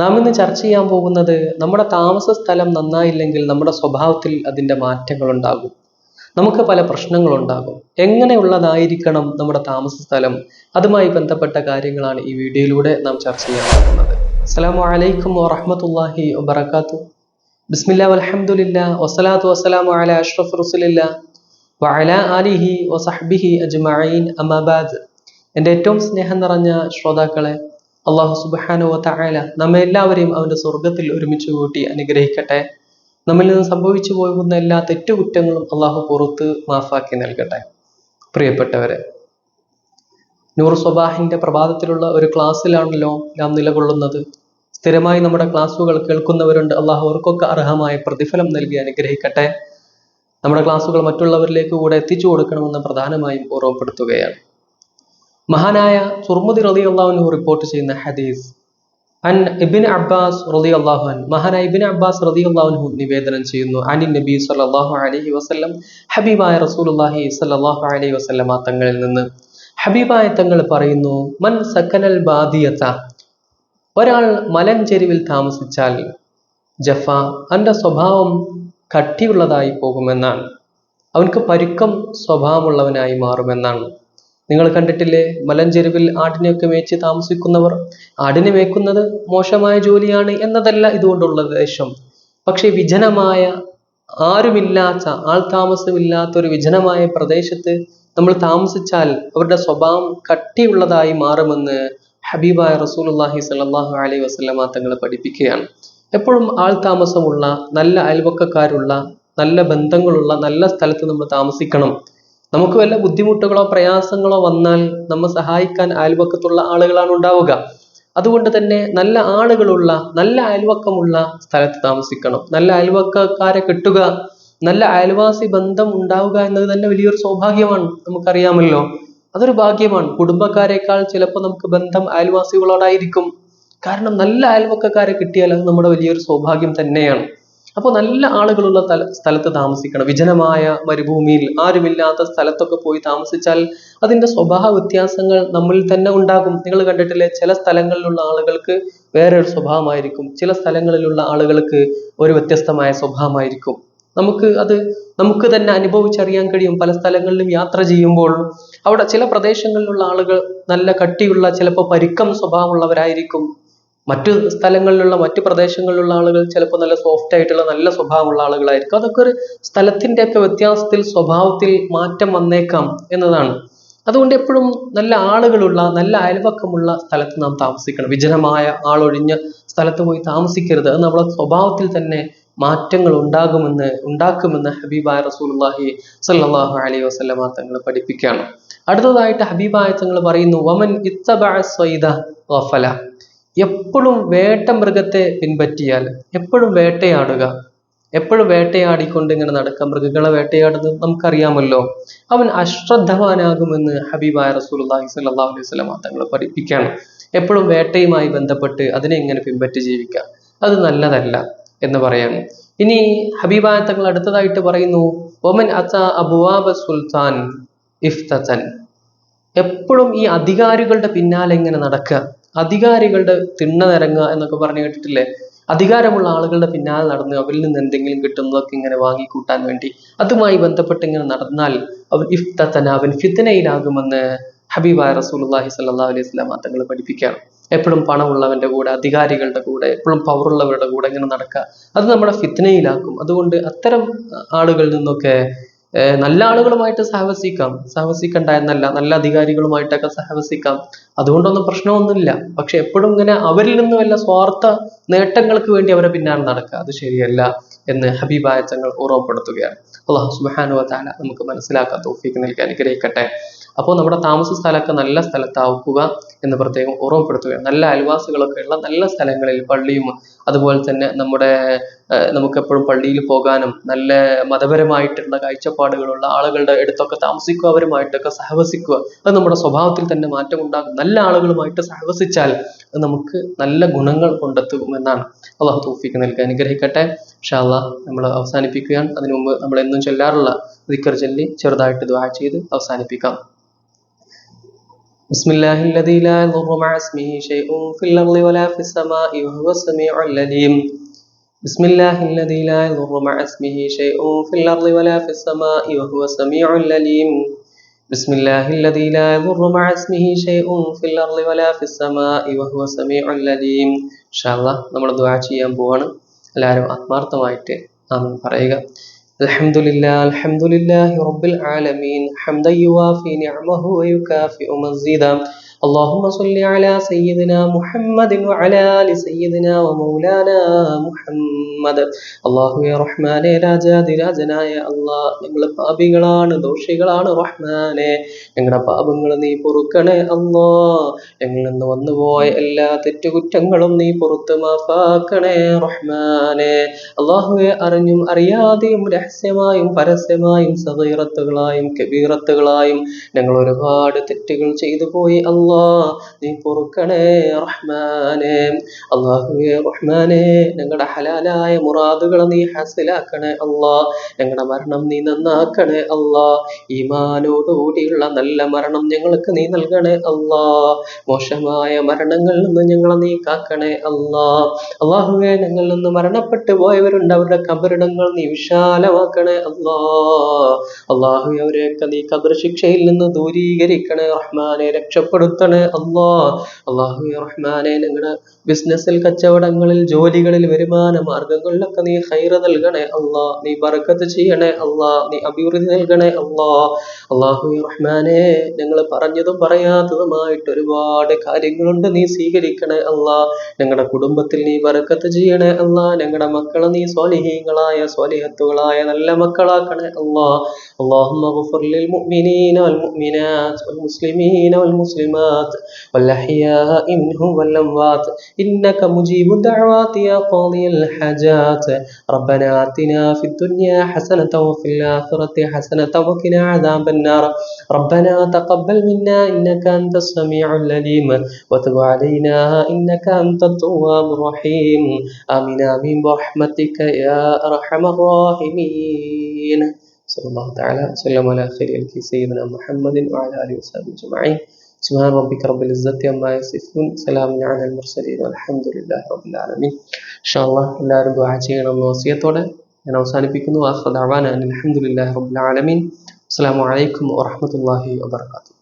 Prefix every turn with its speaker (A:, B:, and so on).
A: നാം ഇന്ന് ചർച്ച ചെയ്യാൻ പോകുന്നത് നമ്മുടെ താമസ സ്ഥലം നന്നായില്ലെങ്കിൽ നമ്മുടെ സ്വഭാവത്തിൽ അതിന്റെ മാറ്റങ്ങൾ ഉണ്ടാകും നമുക്ക് പല പ്രശ്നങ്ങളുണ്ടാകും. എങ്ങനെയുള്ളതായിരിക്കണം നമ്മുടെ താമസ സ്ഥലം? അതുമായി ബന്ധപ്പെട്ട കാര്യങ്ങളാണ് ഈ വീഡിയോയിലൂടെ നാം ചർച്ച ചെയ്യാൻ പോകുന്നത്. അസ്സലാമു അലൈക്കും വറഹ്മത്തുള്ളാഹി വബർക്കാത്തു ബിസ്മില്ല വലഹമുല്ല വസ്സലാത്തു വസ്സലാമു അലാ അഷ്റഫ് റസുലില്ല വഅലാ ആലിഹി വസഹ്ബിഹി അജ്മഈൻ. അമാബാദ് എന്റെ ഏറ്റവും സ്നേഹം നിറഞ്ഞ ശ്രോതാക്കളെ അള്ളാഹു സുബ്ഹാനഹു തായാല നമ്മെ എല്ലാവരെയും അവന്റെ സ്വർഗത്തിൽ ഒരുമിച്ച് കൂട്ടി അനുഗ്രഹിക്കട്ടെ. നമ്മിൽ നിന്ന് സംഭവിച്ചു പോകുന്ന എല്ലാ തെറ്റുകുറ്റങ്ങളും അള്ളാഹു പുറത്ത് മാഫാക്കി നൽകട്ടെ. പ്രിയപ്പെട്ടവരെ നൂർ സ്വബാഹിന്റെ പ്രഭാതത്തിലുള്ള ഒരു ക്ലാസ്സിലാണല്ലോ നാം നിലകൊള്ളുന്നത്. സ്ഥിരമായി നമ്മുടെ ക്ലാസ്സുകൾ കേൾക്കുന്നവരുണ്ട്. അള്ളാഹു അവർക്കൊക്കെ അർഹമായ പ്രതിഫലം നൽകി അനുഗ്രഹിക്കട്ടെ. നമ്മുടെ ക്ലാസ്സുകൾ മറ്റുള്ളവരിലേക്ക് കൂടെ എത്തിച്ചു കൊടുക്കണമെന്ന് പ്രധാനമായും ഓർമ്മപ്പെടുത്തുകയാണ്. മഹാനായ തുർമുദി റലി അള്ളാഹുനു റിപ്പോർട്ട് ചെയ്യുന്ന ഹദീസ്. അൻ ഇബിൻ അബ്ബാസ് റലി അള്ളാഹുൻ മഹാനായ ഇബിൻ അബ്ബാസ് റലി അള്ളാഹുനു നിവേദനം ചെയ്യുന്നു. അനിൻ നബി സല്ലാഹു അലൈഹി വസല്ലം ഹബീബായ റസൂലുള്ളാഹി സല്ലാഹു അലൈഹി വസ്ലമ തങ്ങളിൽ നിന്ന്. ഹബീബായ തങ്ങൾ പറയുന്നു മൻ സക്കനൽ ബാദിയത്ത ഒരാൾ മലഞ്ചെരിവിൽ താമസിച്ചാൽ ജഫ അന്റെ സ്വഭാവം കട്ടിയുള്ളതായി പോകുമെന്നാണ്. അവൻക്ക് പരുക്കം സ്വഭാവമുള്ളവനായി മാറുമെന്നാണ്. നിങ്ങൾ കണ്ടിട്ടില്ലേ? മലഞ്ചെരുവിൽ ആടിനെയൊക്കെ മേച്ച് താമസിക്കുന്നവർ ആടിനെ മേക്കുന്നത് മോശമായ ജോലിയാണ് എന്നതല്ല ഇതുകൊണ്ടുള്ള ഉദ്ദേശം. പക്ഷേ വിജനമായ ആരുമില്ലാത്ത ആൾ താമസമില്ലാത്ത ഒരു വിജനമായ പ്രദേശത്ത് നമ്മൾ താമസിച്ചാൽ അവരുടെ സ്വഭാവം കട്ടിയുള്ളതായി മാറുമെന്ന് ഹബീബായ റസൂലുള്ളാഹി സ്വല്ലല്ലാഹു അലൈഹി വസ്ലമ തങ്ങൾ പഠിപ്പിക്കുകയാണ്. എപ്പോഴും ആൾ താമസമുള്ള നല്ല അയൽവക്കക്കാരുള്ള നല്ല ബന്ധങ്ങളുള്ള നല്ല സ്ഥലത്ത് നമ്മൾ താമസിക്കണം. നമുക്ക് വല്ല ബുദ്ധിമുട്ടുകളോ പ്രയാസങ്ങളോ വന്നാൽ നമ്മെ സഹായിക്കാൻ അയൽവക്കത്തുള്ള ആളുകളാണ് ഉണ്ടാവുക. അതുകൊണ്ട് തന്നെ നല്ല ആളുകളുള്ള നല്ല അയൽവക്കമുള്ള സ്ഥലത്ത് താമസിക്കണം. നല്ല അയൽവക്കക്കാരെ കിട്ടുക നല്ല അയൽവാസി ബന്ധം ഉണ്ടാവുക എന്നത് തന്നെ വലിയൊരു സൗഭാഗ്യമാണ് നമുക്കറിയാമല്ലോ. അതൊരു ഭാഗ്യമാണ്. കുടുംബക്കാരെക്കാൾ ചിലപ്പോൾ നമുക്ക് ബന്ധം അയൽവാസികളോടായിരിക്കും. കാരണം നല്ല അയൽവക്കക്കാരെ കിട്ടിയാൽ അത് നമ്മുടെ വലിയൊരു സൗഭാഗ്യം തന്നെയാണ്. അപ്പോൾ നല്ല ആളുകളുള്ള തല സ്ഥലത്ത് താമസിക്കണം. വിജനമായ മരുഭൂമിയിൽ ആരുമില്ലാത്ത സ്ഥലത്തൊക്കെ പോയി താമസിച്ചാൽ അതിന്റെ സ്വഭാവ വ്യത്യാസങ്ങൾ നമ്മളിൽ തന്നെ ഉണ്ടാകും. നിങ്ങൾ കണ്ടിട്ടില്ലേ? ചില സ്ഥലങ്ങളിലുള്ള ആളുകൾക്ക് വേറെ ഒരു സ്വഭാവമായിരിക്കും. ചില സ്ഥലങ്ങളിലുള്ള ആളുകൾക്ക് ഒരു വ്യത്യസ്തമായ സ്വഭാവമായിരിക്കും. നമുക്ക് അത് നമുക്ക് തന്നെ അനുഭവിച്ചറിയാൻ കഴിയും. പല സ്ഥലങ്ങളിലും യാത്ര ചെയ്യുമ്പോൾ അവിടെ ചില പ്രദേശങ്ങളിലുള്ള ആളുകൾ നല്ല കട്ടിയുള്ള ചിലപ്പോൾ പരുക്കം സ്വഭാവമുള്ളവരായിരിക്കും. മറ്റു സ്ഥലങ്ങളിലുള്ള മറ്റു പ്രദേശങ്ങളിലുള്ള ആളുകൾ ചിലപ്പോൾ നല്ല സോഫ്റ്റ് ആയിട്ടുള്ള നല്ല സ്വഭാവമുള്ള ആളുകളായിരിക്കും. അതൊക്കെ ഒരു സ്ഥലത്തിന്റെ ഒക്കെ വ്യത്യാസത്തിൽ സ്വഭാവത്തിൽ മാറ്റം വന്നേക്കാം എന്നതാണ്. അതുകൊണ്ട് എപ്പോഴും നല്ല ആളുകളുള്ള നല്ല അയൽവക്കമുള്ള സ്ഥലത്ത് നാം താമസിക്കണം. വിജനമായ ആളൊഴിഞ്ഞ സ്ഥലത്ത് പോയി താമസിക്കരുത്. അത് നമ്മളെ സ്വഭാവത്തിൽ തന്നെ മാറ്റങ്ങൾ ഉണ്ടാകുമെന്ന് ഉണ്ടാക്കുമെന്ന് ഹബീബായ റസൂലുള്ളാഹി സല്ലല്ലാഹു അലൈഹി വസല്ലമ തങ്ങൾ പഠിപ്പിക്കുകയാണ്. അടുത്തതായിട്ട് ഹബീബായ തങ്ങൾ പറയുന്നു വമൻ ഗഫല. എപ്പോഴും വേട്ട മൃഗത്തെ പിൻപറ്റിയാൽ എപ്പോഴും വേട്ടയാടുക. എപ്പോഴും വേട്ടയാടിക്കൊണ്ട് ഇങ്ങനെ നടക്കാം. മൃഗങ്ങളെ വേട്ടയാടുന്നത് നമുക്കറിയാമല്ലോ. അവൻ അശ്രദ്ധവാനാകുമെന്ന് ഹബീബായ റസൂലുള്ളാഹി സല്ലാ അലൈഹി വസല്ലമ തങ്ങൾ പഠിപ്പിക്കുകയാണ്. എപ്പോഴും വേട്ടയുമായി ബന്ധപ്പെട്ട് അതിനെ ഇങ്ങനെ പിൻപറ്റി ജീവിക്കാം അത് നല്ലതല്ല എന്ന് പറയാണ്. ഇനി ഹബീബായ തങ്ങൾ അടുത്തതായിട്ട് പറയുന്നു ഒമൻ അച്ച അബുവാബ സുൽത്താൻ ഇഫ്തൻ എപ്പോഴും ഈ അധികാരികളുടെ പിന്നാലെ ഇങ്ങനെ നടക്കുക. അധികാരികളുടെ തിണ്ണ നിരങ്ങുക എന്നൊക്കെ പറഞ്ഞു കേട്ടിട്ടില്ലേ? അധികാരമുള്ള ആളുകളുടെ പിന്നാലെ നടന്ന് അവരിൽ നിന്ന് എന്തെങ്കിലും കിട്ടുന്നതൊക്കെ ഇങ്ങനെ വാങ്ങിക്കൂട്ടാൻ വേണ്ടി അതുമായി ബന്ധപ്പെട്ട് ഇങ്ങനെ നടന്നാൽ അവൻ ഇഫ്തൻ അവൻ ഫിത്തനയിലാകുമെന്ന് ഹബീബായ റസൂലുള്ളാഹി സ്വല്ലല്ലാഹു അലൈഹി വസല്ലം തങ്ങൾ പഠിപ്പിക്കുകയാണ്. എപ്പോഴും പണമുള്ളവന്റെ കൂടെ അധികാരികളുടെ കൂടെ എപ്പോഴും പവറുള്ളവരുടെ കൂടെ ഇങ്ങനെ നടക്കുക. അത് നമ്മുടെ ഫിത്തനയിലാക്കും അതുകൊണ്ട് അത്തരം ആളുകളിൽ നിന്നൊക്കെ നല്ല ആളുകളുമായിട്ട് സഹവസിക്കാം. സഹവസിക്കണ്ട എന്നല്ല നല്ല അധികാരികളുമായിട്ടൊക്കെ സഹവസിക്കാം. അതുകൊണ്ടൊന്നും പ്രശ്നമൊന്നുമില്ല. പക്ഷെ എപ്പോഴും ഇങ്ങനെ അവരിൽ നിന്നുമല്ല സ്വാർത്ഥ നേട്ടങ്ങൾക്ക് വേണ്ടി അവരെ പിന്നാലെ നടക്കുക. അത് ശരിയല്ല. എന്ന് ഹബീബായ തങ്ങൾ ഓർമ്മപ്പെടുത്തുകയാണ്. അള്ളാഹു സുബാനുവ താല നമുക്ക് മനസ്സിലാക്കാൻ തോഫീക്ക് നൽകി അനുഗ്രഹിക്കട്ടെ. അപ്പോൾ നമ്മുടെ താമസ സ്ഥലമൊക്കെ നല്ല സ്ഥലത്താക്കുക എന്ന് പ്രത്യേകം ഓർമ്മപ്പെടുത്തുകയാണ്. നല്ല അയൽവാസികളൊക്കെ ഉള്ള നല്ല സ്ഥലങ്ങളിൽ പള്ളിയും അതുപോലെ തന്നെ നമ്മുടെ നമുക്ക് എപ്പോഴും പള്ളിയിൽ പോകാനും നല്ല മതപരമായിട്ടുള്ള കാഴ്ചപ്പാടുകളുള്ള ആളുകളുടെ അടുത്തൊക്കെ താമസിക്കുക അവരുമായിട്ടൊക്കെ സഹവസിക്കുക അത് നമ്മുടെ സ്വഭാവത്തിൽ തന്നെ മാറ്റം ഉണ്ടാകും നല്ല ആളുകളുമായിട്ട് സഹവസിച്ചാൽ നമുക്ക് നല്ല ഗുണങ്ങൾ കൊണ്ടെത്തും എന്നാണ് അള്ളാഹു തൗഫീക്ക് നൽകി അനുഗ്രഹിക്കട്ടെ ഷാല്ല നമ്മൾ അവസാനിപ്പിക്കുകയാണ് അതിനു മുമ്പ് നമ്മൾ എന്നും ചൊല്ലാറുള്ള ദിക്കർ ചൊല്ലി ചെറുതായിട്ട് ദ്വാ ചെയ്ത് അവസാനിപ്പിക്കാം بسم الله الذي لا يضر مع اسمه شيء في الأرض ولا في السماء وهو السميع العليم بسم الله الذي لا يضر مع اسمه شيء في الأرض ولا في السماء وهو السميع العليم بسم الله الذي لا يضر مع اسمه شيء في الأرض ولا في السماء وهو السميع العليم إن شاء الله നമ്മൾ ദുആ ചെയ്യാൻ പോവാണ് എല്ലാവരും ആത്മാർത്ഥമായിട്ട് ആമീൻ പറയുക الحمد لله الحمد لله رب العالمين حمدا يوافي نعمه ويكافئ مزيدا اللهم صل على سيدنا محمد وعلى آل سيدنا ومولانا محمد അള്ളാഹുവെ റഹ്മാനെ രാജാതിരാജനായ അള്ളാഹ് ഞങ്ങൾ പാപികളാണ് ദോഷികളാണ് റഹ്മാനെ ഞങ്ങളുടെ പാപങ്ങൾ നീ പൊറുക്കണേ അള്ളാ ഞങ്ങളിൽ നിന്ന് വന്നുപോയ എല്ലാ തെറ്റുകുറ്റങ്ങളും നീ പുറത്ത് മാഫാക്കണേ റഹ്മാനെ അള്ളാഹുവെ അറിഞ്ഞും അറിയാതെയും രഹസ്യമായും പരസ്യമായും സഹീറത്തുകളായും കബീറത്തുകളായും ഞങ്ങൾ ഒരുപാട് തെറ്റുകൾ ചെയ്തു പോയി അള്ളാ നീ പൊറുക്കണേ റഹ്മാനെ. അള്ളാഹുവേ റഹ്മാനെ ഞങ്ങളുടെ ഹലാലായ മുറാദുകൾ നീ ഹാസിലാക്കണേ അള്ളാ. ഞങ്ങളുടെ മരണം നീ നന്നാക്കണേ അള്ളാ. ഈമാനോടുകൂടിയുള്ള നല്ല മരണം ഞങ്ങൾക്ക് നീ നൽകണേ അള്ളാ. മോശമായ മരണങ്ങളിൽ നിന്ന് ഞങ്ങളെ നീ കാക്കണേ അള്ളാ. അള്ളാഹുവേ ഞങ്ങളിൽ നിന്ന് മരണപ്പെട്ടു പോയവരുണ്ട് അവരുടെ കബറിടങ്ങൾ നീ വിശാലമാക്കണേ അള്ളാ. അള്ളാഹു അവരെയൊക്കെ നീ കബർ ശിക്ഷയിൽ നിന്ന് ദൂരീകരിക്കണേ റഹ്മാനെ. കൊടുത്തണേ അള്ളാ അള്ളാഹു റഹ്മാനെ ഞങ്ങളുടെ ബിസിനസ്സിൽ കച്ചവടങ്ങളിൽ ജോലികളിൽ വരുമാന മാർഗങ്ങളിലൊക്കെ നീ ഹൈറ നൽകണേ. അള്ളാ നീ ബർക്കത്ത് ചെയ്യണേ. അള്ളാ നീ അഭിവൃദ്ധി നൽകണേ. അള്ളാ അള്ളാഹു റഹ്മാനെ ഞങ്ങൾ പറഞ്ഞതും പറയാത്തതുമായിട്ട് ഒരുപാട് കാര്യങ്ങളുണ്ട് നീ സ്വീകരിക്കണേ. അള്ളാ ഞങ്ങളുടെ കുടുംബത്തിൽ നീ ബർക്കത്ത് ചെയ്യണേ. അള്ളാ ഞങ്ങളുടെ മക്കളെ നീ സ്വാലിഹീങ്ങളായ സ്വാലിഹത്തുകളായ നല്ല മക്കളാക്കണേ. അള്ളാ അള്ളാഹു മുഅ്മിനീന വൽ മുഅ്മിനാത്ത് വൽ മുസ്ലിമീന വൽ മുസ്ലിമാ والمسلمات والأحياء منهم والأموات. إنك مجيب الدعوات يا قاضي الحاجات. ربنا آتنا في الدنيا حسنة وفي الآخرة حسنة وقنا عذاب النار. ربنا تقبل منا إنك أنت السميع العليم. وتب علينا إنك أنت التواب الرحيم. آمين آمين. برحمتك يا أرحم الراحمين. صلى الله تعالى وسلم على خير سيدنا محمد وعلى آله وصحبه أجمعين. سبحان ربك رب العزة عما يصفون سلام على المرسلين والحمد لله رب العالمين إن شاء الله എല്ലാവരും ദുആ ചെയ്യണം എന്ന വസിയത്തോടെ ഞാൻ അവസാനിപ്പിക്കുന്നു ആഖിറ ദഅവാന അനിൽ ഹംദുലില്ലാഹി റബ്ബിൽ ആലമീൻ അസ്സലാമു അലൈക്കും വറഹ്മത്തുള്ളാഹി വബറകാതുഹു